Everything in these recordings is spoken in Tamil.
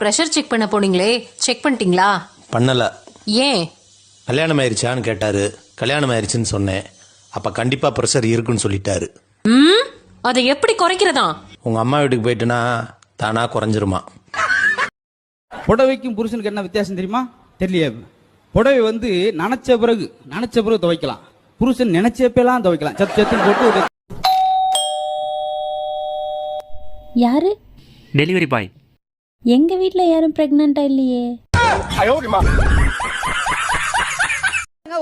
ப்ரெஷர் செக் பண்ண போனீங்களே? செக் பண்ணிட்டீங்களா? பண்ணல. ஏன்? கல்யாணம் ஆயிருச்சான்னு கேட்டாரு. கல்யாணம் ஆயிருச்சுன்னு சொன்னேன். அப்ப கண்டிப்பா ப்ரெஷர் இருக்குன்னு சொல்லிட்டாரு. ம்? அதை எப்படி குறைக்கிறதா? உங்க அம்மா வீட்டுக்கு போயிட்டுனா தானா குறைஞ்சிருமா? புடவைக்கும் புருஷனுக்கு என்ன வித்தியாசம் தெரியுமா? தெரியலையே. புடவை வந்து நனைச்ச பிறகு நனைச்ச பிறகு துவைக்கலாம். புருஷன் நினைச்சப்பெல்லாம் துவைக்கலாம். சத்து சத்துன்னு போட்டு யாரு? டெலிவரி பாய் எங்க வீட்ல யாரும் பிரெக்னண்டா இல்லையே?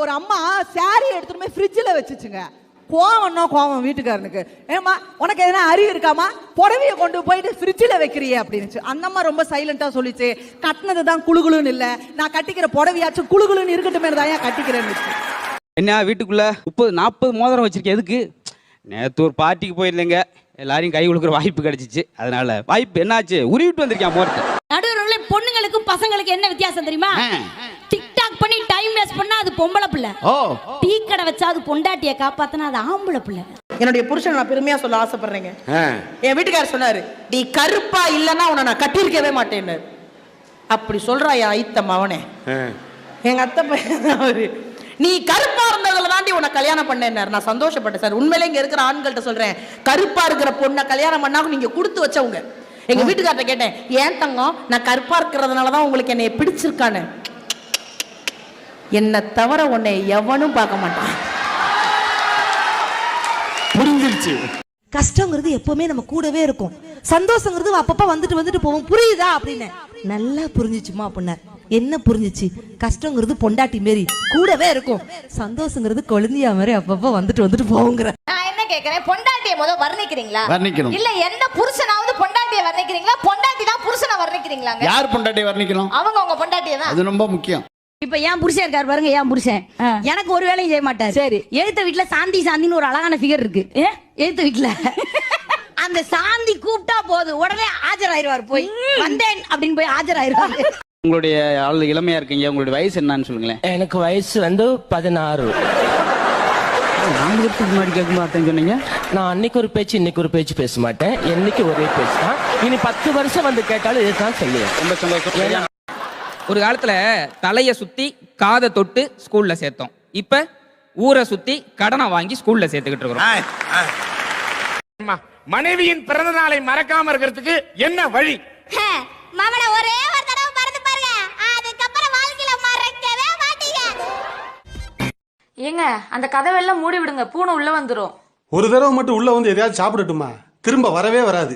ஒரு அம்மா சாரி எடுத்துட்டு போய் ஃப்ரிட்ஜில் வச்சுச்சுங்க. கோவம்னா கோவம் வீட்டுக்காரனுக்கு. ஏமா உனக்கு எதனா அறிவு இருக்காமா புடவைய கொண்டு போயிட்டு ஃப்ரிட்ஜில் வைக்கிறியே அப்படின்னுச்சு. அந்த அம்மா ரொம்ப சைலண்டா சொல்லிச்சு. கட்டினது தான் குளுகுளுன்னு இல்லை. நான் கட்டிக்கிற புடவையாச்சும் குளுகுளுன்னு இருக்கட்டுமே தான் ஏன் கட்டிக்கிறேன்னு என்ன வீட்டுக்குள்ள முப்பது நாற்பது மோதிரம் வச்சிருக்கேன். எதுக்கு? நேற்று ஒரு பார்ட்டிக்கு போயிருந்தேங்க. எல்லாரையும் கை கொடுக்குற வாய்ப்பு கிடைச்சிச்சு. அதனால வாய்ப்பு என்னாச்சு? உருவிட்டு வந்திருக்கேன் மோரத்தை நடுவில் பொண்ணுங்களுக்கும் பசங்களுக்கு என்ன வித்தியாசம் தெரியுமா? டிக்டாக் பண்ணி டைம் வேஸ்ட் பண்ணா அது பொம்பளை பிள்ளை. ஓ. டீ கடை வச்சா அது பொண்டாட்டிய காப்பாத்தினா அது ஆம்பளை பிள்ளை. என்னுடைய புருஷன் நான் பெருமையா சொல்ல ஆசைப்படுறேங்க. என் வீட்டுக்காரர் சொன்னாரு நீ கருப்பா இல்லைன்னா உன்னை நான் கட்டியிருக்கவே மாட்டேன்னு. அப்படி சொல்றா என் ஐத்தம் அவனே எங்க அத்தை பையன் அவரு. நீ கருப்பா இருந்ததுல தாண்டி உன்னை கல்யாணம் பண்ணேன்னாரு. நான் சந்தோஷப்பட்டேன் சார். உண்மையிலே இங்க இருக்கிற ஆண்கள்ட்ட சொல்றேன். கருப்பா இருக்கிற பொண்ணை கல்யாணம் பண்ணாலும் நீங்க கொடுத்து வச்சவங்க. எங்க வீட்டுக்கார்ட்ட கேட்டேன் ஏன் தங்கம்? நான் கருப்பா இருக்கிறதுனால தான் உங்களுக்கு என்னை பிடிச்சிருக்கான்னு. என்னை தவிர உன்னை எவனும் பார்க்க மாட்டான். கஷ்டங்கிறது எப்பவுமே நம்ம கூடவே இருக்கும். சந்தோஷங்கிறது அப்பப்ப வந்துட்டு வந்துட்டு போவோம் புரியுதா அப்படின்னு. நல்லா புரிஞ்சுச்சுமா அப்படின்னார் என்ன புரிஞ்சுச்சு? கஷ்டங்கிறது பொண்டாட்டி மாரி. கூடவே இருக்கும். சந்தோஷங்கிறது கொழுந்தியா மாதிரி அப்பப்ப வந்துட்டு வந்துட்டு போகுங்கிற. நான் என்ன கேக்குறேன்? பொண்டாட்டிய முத வர்ணிக்கிறீங்களா? வர்ணிக்கணும். இல்ல எந்த புருஷனாவது பொண்டாட்டிய வர்ணிக்கிறீங்களா? பொண்டாட்டி தான் புருஷனை வர்ணிக்கிறீங்களாங்க? யார் பொண்டாட்டி வர்ணிக்கணும்? அவங்க உங்க பொண்டாட்டிய தான். அது ரொம்ப முக்கியம். இப்ப என் புருஷன் இருக்காரு பாருங்க என் புருஷன். எனக்கு ஒரு வேலையும் செய்ய மாட்டாரு. சரி. எழுத்த வீட்டுல சாந்தி சாந்தின்னு ஒரு அழகான ஃபிகர் இருக்கு. எழுத்த வீட்டுல அந்த சாந்தி கூப்பிட்டா போதும். உடனே ஆஜராயிருவார் போய். வந்தேன் அப்படின்னு போய் ஆஜராயிருவாரு. உங்களுடைய ஆள் இளமையா இருக்கீங்க உங்களுடைய வயசு என்னன்னு சொல்லுங்களேன். எனக்கு வயசு வந்து பதினாறு. நாலு வருஷத்துக்கு முன்னாடி கேட்கும் பார்த்தேன்னு சொன்னீங்க? நான் அன்னைக்கு ஒரு பேச்சு இன்னைக்கு ஒரு பேச்சு பேச மாட்டேன். என்னைக்கு ஒரே பேச்சு தான். இனி பத்து வருஷம் வந்து கேட்டாலும் இதுதான் சொல்லுவேன் ரொம்ப சந்தோஷம். ஒரு காலத்துல தலைய சுத்தி காதை தொட்டு ஸ்கூல்ல சேர்த்தோம். இப்ப ஊரை சுத்தி கடனை வாங்கி ஸ்கூல்ல சேர்த்துக்கிட்டு இருக்கிறோம். மனைவியின் பிறந்த நாளை மறக்காம இருக்கிறதுக்கு என்ன வழி? மாமன ஒரே ஏங்க அந்த கதவெல்லாம் மூடி விடுங்க பூனை உள்ள வந்துரும். ஒரு தடவை மட்டும் உள்ள வந்து எதையாவது சாப்பிடட்டுமா? திரும்ப வரவே வராது.